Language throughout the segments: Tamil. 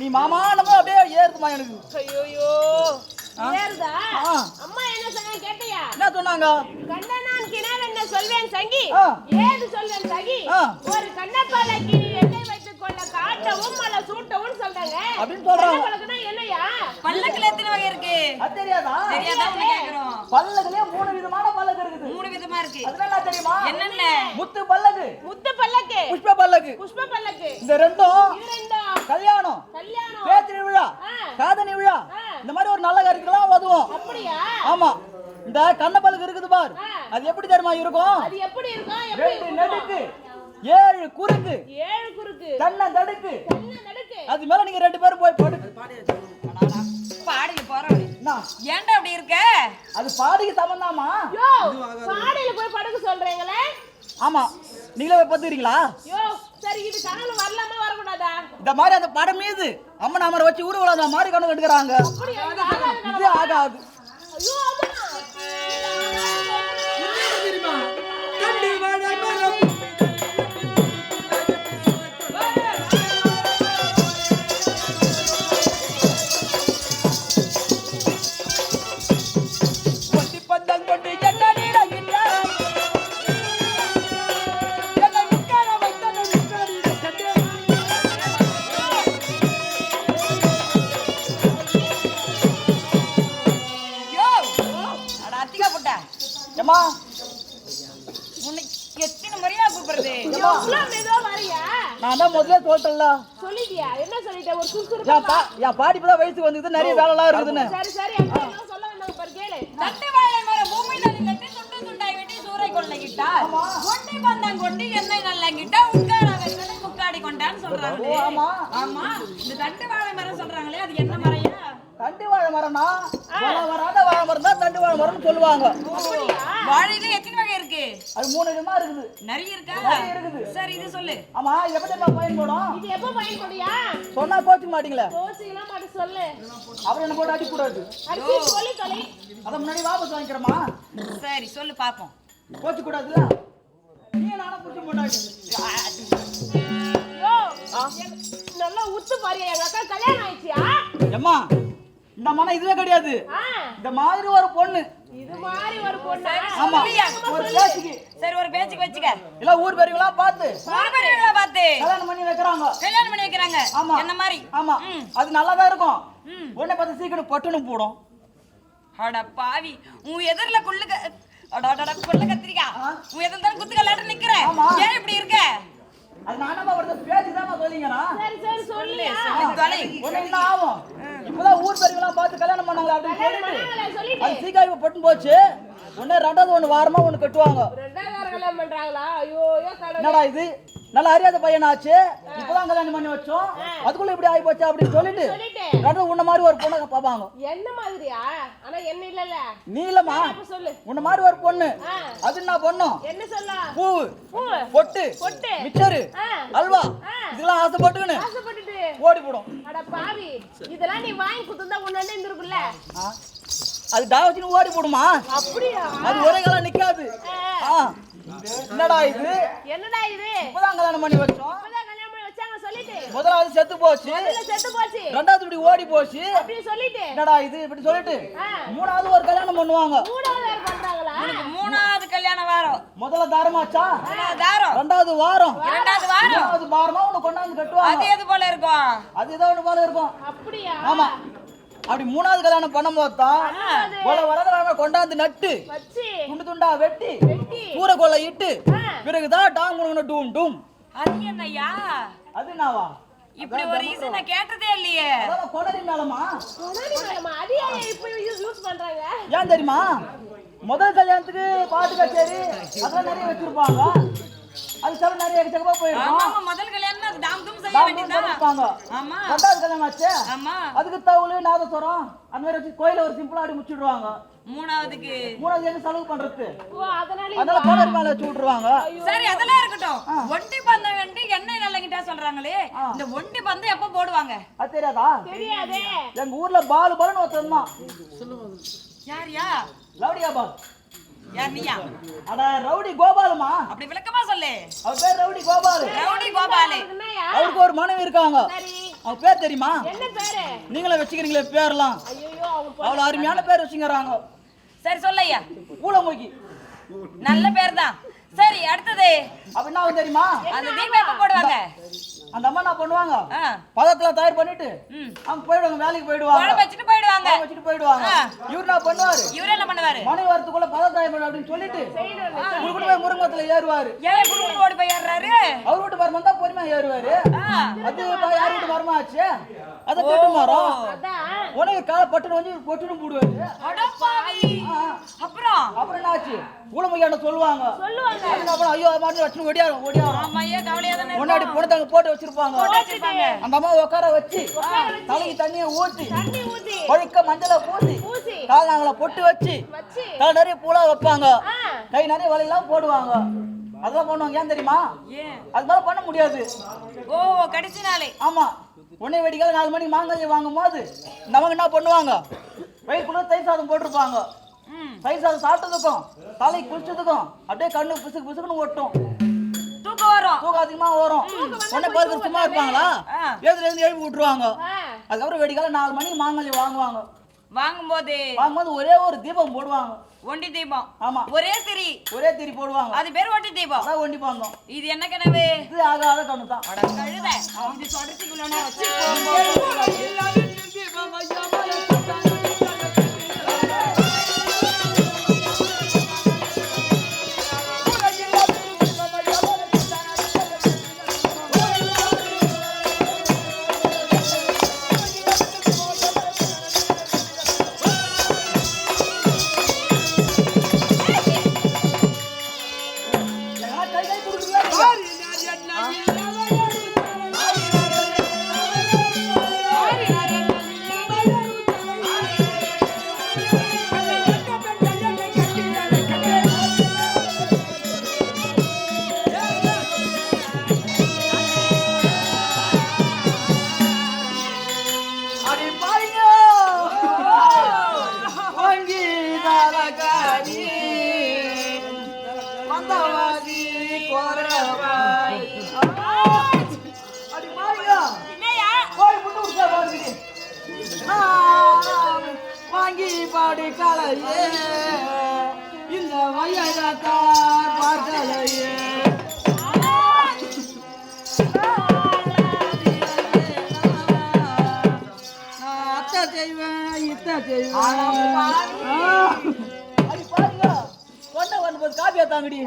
நீ மாமானமோ அப்படியே ஏறுதுமா எனக்கு. ஐயோயோ. ஆ? ஏறுதா. அம்மா என்ன சொன்னா கேட்டியா? என்ன சொன்னாங்க? கண்ணனான் என்ன சொல்வேன் சங்கி. ஏது சொல்வேன் சகி ஆ. ஒரு கண்ணப்பால கிணி எண்ணெய் வைத்துக் கொள்ள காட்டவும் மலை சூட்டவும் சொல்றாங்க. அப்படின்னு சொல்றாங்க. கண்ணப்பழக்குனா என்னையா? பல்லக்குல எத்தனை வகை இருக்கு? அது தெரியாதா? தெரியாதா? கேக்குறோம். மூணு விதமான பல்லக்கு இருக்குது. மூணு விதமா இருக்கு. அதெல்லாம் என்ன தெரியுமா? என்னென்ன? முத்து பல்லக்கு. முத்து பல்லக்கு. புஷ்ப பல்லக்கு. புஷ்ப பல்லக்கு. இந்த ரெண்டும் இது ரெண்டும். கல்யாணம். கல்யாணம். பேத்திரி விழா. காதணி விழா. இந்த மாதிரி ஒரு நல்ல காரியத்துக்கெல்லாம் உதவும் அப்படியா? ஆமா. இந்த கண்ண பல்லக்கு இருக்குது பார். அது எப்படி தெரியுமா இருக்கும்? அது எப்படி இருக்கும்? எப்படி ரெண்டு இருக்கும்? நெடுக்கு. ஏழு குறுக்கு. ஏழு குறுக்கு. கண்ண தடுக்கு அது மேல நீங்க ரெண்டு பேரும் போய் என்ன? ஏன்டா அப்படி இருக்க? அது பாடிக்கு சமந்தாமா யோ பாடையில போய் படுக்க சொல்றீங்களே? ஆமா. நீங்களே போய் பத்துக்கிறீங்களா யோ சரி இது கனவு வரலாமா வரக்கூடாதா? இந்த மாதிரி அந்த படம் மீது அம்மன் அமரை வச்சு ஊர்வலம் மாதிரி கணக்கு எடுக்கிறாங்க அப்படி எனக்கு ஆகாது இது? ஆகாது. ஐயோ அம்மா ஏம்மா, உன்னை எத்தனை முறையா கூப்பிடுறது? நான் தான் முதல்ல சொல்லிட்டேன்ல சொல்லிட்டியா? என்ன சொல்லிட்ட? ஒரு என் சுறுசுறுப்பா பா என் பாட்டி இப்பதான் வயசுக்கு வந்துக்குது நிறைய வேலைலாம் இருக்குதுன்னு. சரி சரி அக்கா என்ன சொல்ல வேண்டாம். பாரு கேளு. தட்டு வாழை மரம் பூமி நதி கட்டி துண்டு துண்டாய் வெட்டி சூறை கொள்ளைகிட்டா ஒண்டி பந்தம் கொண்டு எண்ணெய் நல்லங்கிட்டா? உட்கார வைத்தது முக்காடி கொண்டான்னு சொல்றாங்க ஓ, ஆமா. ஆமா. இந்த தட்டு வாழை மரம் சொல்றாங்களே அது என்ன மரையா தண்டு வாழை மரம்னா வாழை வராத வாழை மரம் தான் தண்டு வாழை மரம்னு சொல்லுவாங்க. வாழையில எத்தனை வகை இருக்கு? அது மூணு விதமா இருக்குது. நிறைய இருக்கா? இருக்குது. சரி இது சொல்லு. ஆமா எப்படி தெரியுமா பயன்படும் இது எப்ப பயன்படுயா சொன்னா கோச்சிக்க மாட்டீங்களே? கோச்சிக்கலாம் மாட்டு சொல்லு. அவர் என்ன போட்டு அடிக்கூடாது அடிச்சு சொல்லி தொலை அதை முன்னாடி வாபஸ் வாங்கிக்கிறோமா சரி சொல்லு பாப்போம். கோச்சு கூடாதுல்ல? நீ நானும் புடிச்சு முன்னாடி யோ நல்லா உத்து பாரு எங்க அக்கா கல்யாணம் ஆயிடுச்சியா? ஏம்மா இந்த மனம் இதுவே கிடையாது. இந்த மாதிரி ஒரு பொண்ணு. இது மாதிரி ஒரு பொண்ணா? ஆமா? ஒரு பேச்சுக்கு. சரி ஒரு பேச்சுக்கு வச்சுக்க. இல்ல ஊர் பெரியவங்களாம் பார்த்து. ஒரு பெரியவங்களா பார்த்து. கல்யாணம் பண்ணி வைக்கிறாங்க. கல்யாணம் பண்ணி வைக்கிறாங்க. ஆமா. என்ன மாதிரி? ஆமா. அது நல்லா தான் இருக்கும். ம். உடனே பார்த்து சீக்கிரம் பட்டுன்னு போடும். அட பாவி. உன் எதிரில குள்ளு க- அட, அட, அட, குள்ள கத்திரிக்கா. உன் எதிரில தான் குத்து கல்லாட்டு நிக்கிற. ஏன் இப்படி இருக்க? அது நானமா ஒரு பேச்சு தான் சொல்லிங்கண்ணா சரி சரி சொல்லி தொலை உடனே என்ன ஆகும்? இப்பதான் ஊர் பெரியவங்களாம் பார்த்து கல்யாணம் பண்ணாங்களா அப்படின்னு சொல்லிட்டு. அது சீக்காய்வு பட்டு போச்சு. உடனே ரெண்டாவது ஒண்ணு வாரமா ஒண்ணு கட்டுவாங்க. கல்யாணம் பண்றாங்களா? ஐயோ என்னடா இது? நல்லா அறியாத பையனாச்சு? இப்பதான் கல்யாணம் பண்ணி வச்சோம். அதுக்குள்ள இப்படி ஆகி போச்சு அப்படின்னு சொல்லிட்டு ரெண்டு உன்ன மாதிரி ஒரு பொண்ணை பார்ப்பாங்க. என்ன மாதிரியா? ஆனா என்ன இல்லல்ல. நீ இல்லம்மா. அப்ப சொல்லு. உன்ன மாதிரி ஒரு பொண்ணு. அது என்ன பொண்ணும் என்ன சொல்ல? பூ. பொட்டு. பொட்டு. மிச்சரு. அல்வா. இதெல்லாம் ஆசைப்பட்டுக்கின்னு ஆசைப்பட்டுட்டு. ஓடி போடும். அட பாவி. இதெல்லாம் நீ வாங்கி குத்துந்தா உன்ன இருந்திருக்குல்ல? அது டாவச்சின்னு ஓடி போடுமா? அப்படியா? அது ஒரே காலம் நிக்காது. ஆ. என்னடா இது? என்னடா இது? இப்பதான் கல்யாணம் பண்ணி வச்சோம். இப்பதான் கல்யாணம் பண்ணி வச்சாங்க சொல்லிட்டு. முதலாவது செத்து போச்சு. முதல்ல செத்து போச்சு. ரெண்டாவது இப்படி ஓடி போச்சு. என்னடா இது? இப்படி சொல்லிட்டு. மூணாவது ஒரு கல்யாணம் பண்ணுவாங்க. மூணாவது வேற பண்றாங்களா? உனக்கு மூணாவது கல்யாண வாரம். முதல்ல தாரமாச்சா? தாரம். ரெண்டாவது வாரம். இரண்டாவது வாரம். மூணாவது வாரமா உன்னை கொண்டாந்து அது கட்டுவாங்க எது போல இருக்கும்? அது ஏதோ ஒண்ணு போல இருக்கும். அப்படியா? ஆமா. அப்படி மூணாவது கல்யாணம் பண்ணும்போது தான் போல வரத கொண்டாந்து நட்டு. துண்டு துண்டா வெட்டி. கூரை இட்டு. பிறகுதான் டாங் முழுங்க டூம் டூம். அது என்னய்யா? அது நாவா இப்படி ஒரு ஈசை நான் கேட்டதே இல்லையே. கொடரி மேலமா கொடாடி மேலமா அது ஏன் இப்ப யூஸ் பண்றாங்க? ஏன் தெரியுமா? முதல் கல்யாணத்துக்கு பாட்டு கச்சேரி அதெல்லாம் நிறைய வச்சிருப்பாங்க. அது சில நிறைய எக்கச்சக்கமா போயிருக்கும். ஆமா முதல் கல்யாணம் அது டாம் டும் செய்ய வேண்டியதுதான் ஆமா. ரெண்டாவது கல்யாணம் ஆச்சு. ஆமா. அதுக்கு தவுளு நாதஸ்வரம் அந்த மாதிரி வச்சு கோயில ஒரு சிம்பிளா அப்படி முடிச்சுடுவாங்க. மூணாவதுக்கு. மூணாவது எங்க செலவு பண்றது ஓ அதனால அதனால கொடரி மேல வச்சு விட்டுருவாங்க. சரி அதெல்லாம் இருக்கட்டும். ஒண்டி பந்தம் வேண்டி எண்ணெய் நல்லங்கிட்டா சொல்றாங்களே. இந்த ஒண்டி பந்தம் எப்ப போடுவாங்க? அது தெரியாதா? தெரியாதே. எங்க ஊர்ல பாலு பாலுன்னு ஒருத்தன் தான் யாரியா ரவுடியா பால். யார் நீயா? அட ரவுடி கோபாலுமா? அப்படி விளக்கமா சொல்லு. அவர் பேர் ரவுடி கோபாலு. ரவுடி கோபாலு. அவருக்கு ஒரு மனைவி இருக்காங்க. சரி. அவன் பேர் தெரியுமா? என்ன பேரு? நீங்களே வச்சுக்கிறீங்களே பேர்லாம். ஐயோ அவ்வளவு அருமையான பேர் வச்சுக்கிறாங்க. சரி சொல்லையா ஊழமொழி நல்ல பேர் தான் சரி அடுத்தது. அப்படின்னா தெரியுமா? அந்த தீபம் போடுவாங்க. அந்த அம்மா என்ன பண்ணுவாங்க? பதத்துல தயார் பண்ணிட்டு. அவங்க போயிடுவாங்க வேலைக்கு போயிடுவாங்க. வச்சுட்டு போயிடுவாங்க வச்சுட்டு போயிடுவாங்க. இவரு என்ன பண்ணுவாரு? இவரு என்ன பண்ணுவாரு? மனை வரத்துக்குள்ள பண்ணு அப்படின்னு சொல்லிட்டு இவரு கூட போய் முருங்கத்துல ஏறுவாரு. ஏன் குடும்பம் ஓடி போய் ஏறாரு அவர் வீட்டு மரமா தான் பொறுமையா ஏறுவாரு. அது யார் வீட்டு மரமா ஆச்சு? அதை திட்டு மரம் உனக்கு கால பட்டுன்னு வந்து பொட்டுன்னு போடுவாரு. அப்புறம்? அப்புறம் என்ன ஆச்சு ஊழமையான சொல்லுவாங்க. சொல்லுவாங்க அப்புறம் ஐயோ மாட்டு வச்சு ஒடியாரும் ஒடியாரும் ஆமா ஐயா கவலையா தானே முன்னாடி புறத்தாங்க போட்டு வச்சிருப்பாங்க. அந்த அம்மா உட்கார வச்சு தலைக்கு தண்ணியை தண்ணி ஊத்தி. பழுக்க மஞ்சளை பூசி கால் நாங்கள பொட்டு வச்சு தலை நிறைய பூலா வைப்பாங்க. கை நிறைய வலையெல்லாம் போடுவாங்க. அதெல்லாம் பண்ணுவாங்க. ஏன் தெரியுமா? ஏன்? அது மாதிரி பண்ண முடியாது. ஓ கடைசி நாளே. ஆமா. உன்னை வெடிக்கால நாலு மணிக்கு மாங்காய் வாங்கும் போது நமக்கு என்ன பண்ணுவாங்க? வயிற்றுக்குள்ள தயிர் சாதம் போட்டிருப்பாங்க. ம். தயிர் சாதம் சாப்பிட்டதுக்கும் தலை குளிச்சதுக்கும் அப்படியே கண்ணு பிசுக்கு பிசுக்குன்னு ஒட்டும். தூக்கம் வரும். தூக்கம் அதிகமா வரும். உடனே பார்த்து சும்மா இருப்பாங்களா? ஆ. எழுதுல இருந்து எழுப்பி விட்டுருவாங்க. அதுக்கப்புறம் வெடிக்கால நாலு மணிக்கு மாங்காய் வாங்குவாங்க. வாங்கும்போது வாங்கும்போது ஒரே ஒரு தீபம் போடுவாங்க. ஒண்டி தீபம். ஆமா. ஒரே திரி. ஒரே திரி போடுவாங்க. அது பேர் ஒண்டி தீபம். அதான் ஒண்டி பாந்தோம் இது என்ன கனவு? இது ஆகாத கண்ணு தான். கழுத. இது சொல்றதுக்குள்ள தாலகாரி வந்தவாதி கோரவாய் அடி பாருங்க என்னையா போய் முட்டு உட்கா பாருங்க வாங்கி பாடி கலையே இந்த வயலத்தான் பார்க்கலையே நான் அத்தை செய்வேன் இத்தை செய்வேன் போது காப்பியா தாங்கடி.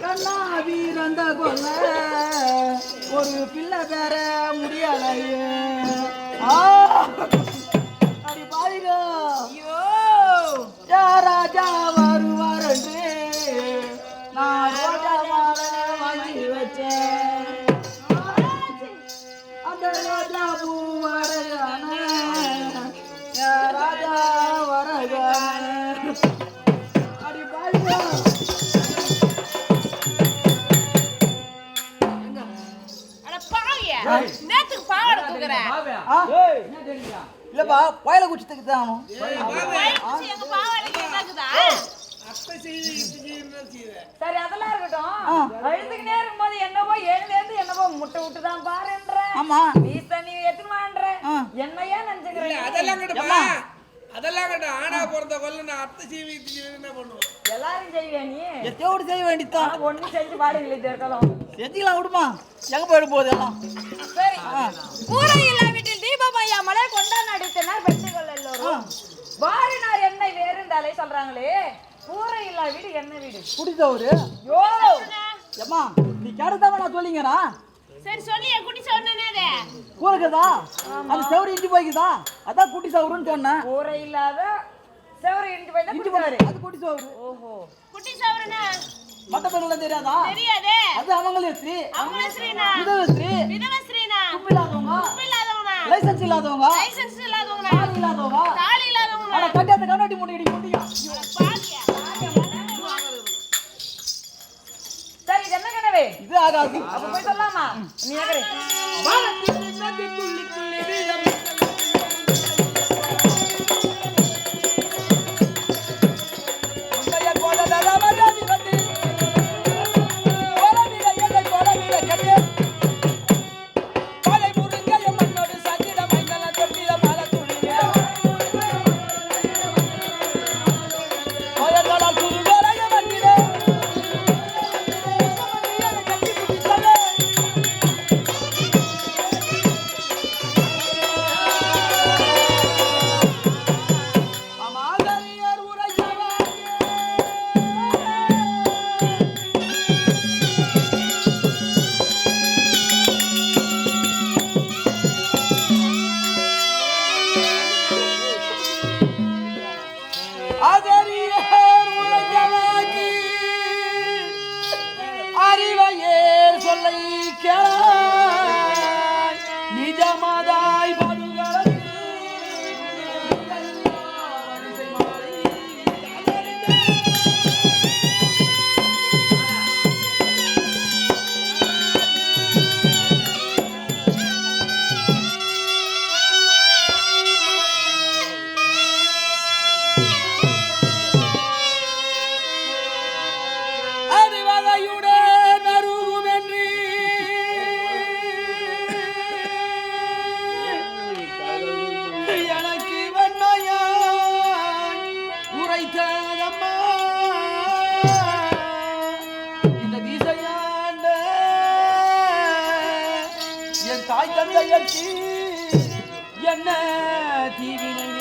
கண்ணா வீரந்த கொல்ல ஒரு பிள்ளை பேர முடியலையே. ஆ! அடி ஐயோ. நேத்துக்கு பாவாடை? இல்லப்பா கோயில குச்சித்துக்கு தான் வயிற்று எங்க பாவாடைக்கு என்னாக்குதா சரி அதெல்லாம். இருக்கட்டும். அழுதுகிட்டே இருக்கும்போது என்னவோ எழுந்து என்னவோ முட்டை விட்டு தான் பாருன்ற. ஆமா. நீ தண்ணி எத்துமான்ற. என்னையா நினைச்சுக்கிறேன் அதெல்லாம் கிட்டப்பா அதெல்லாம் கிட்ட ஆனா பிறந்த கொல்ல நான் அத்தை சீவி என்ன பண்ணுவேன் எல்லாரும் செய்வியா நீ. எத்தையோடு செய்ய வேண்டியதுதான். ஆனா ஒண்ணும் செஞ்சு பாடுங்களே இருக்கலாம் செஞ்சுக்கலாம் விடுமா? எங்க போயிட போகுது எல்லாம்? சரி. கூரை இல்லா வீட்டில் தீபம் ஐயா மலை கொண்டா நடித்தனர் பெற்றுக்கொள்ள எல்லோரும். வாரினார் என்னை வேறுந்தாலே சொல்றாங்களே. கூரை இல்லா வீடு என்ன வீடு? குடித்தவரு யோ. ஏம்மா நீ கேட்டதாம நான் சொல்லிங்கண்ணா சரி சொல்லிய குட்டி சொன்னே கூறுக்குதா அந்த செவரு இஞ்சி போய்க்குதா? அதான் குட்டி சவருன்னு சொன்னேன். கூரை இல்லாத செவரு இண்டு போய் தான் இஞ்சி அது குட்டி சவரு. ஓஹோ. குட்டி சவரனா மத்த பெண்கள் தெரியாதா? தெரியாதே. அது அவங்களே ஸ்ரீ அவங்கள ஸ்ரீனா. விதவை ஸ்ரீ விதவ ஸ்ரீனா. துப்பு இல்லாதவங்க? உப்பு இல்லாதவனா லைசன்ஸ் இல்லாதவங்க? லைசன்ஸ் இல்லாதவனா ஆள் இல்லாதவங்க? தாலி இல்லாதவனா ஆனா கட்டி அந்த கண்ணாடி முன்னாடி முடியும் பாவியா. சரி என்ன கனவு? இது ஆகாது. அப்ப போய் சொல்லலாமா நீ ஏக்கறே முந்தைய இல்லை கேள ஜெயந்தி என்ன தீவினை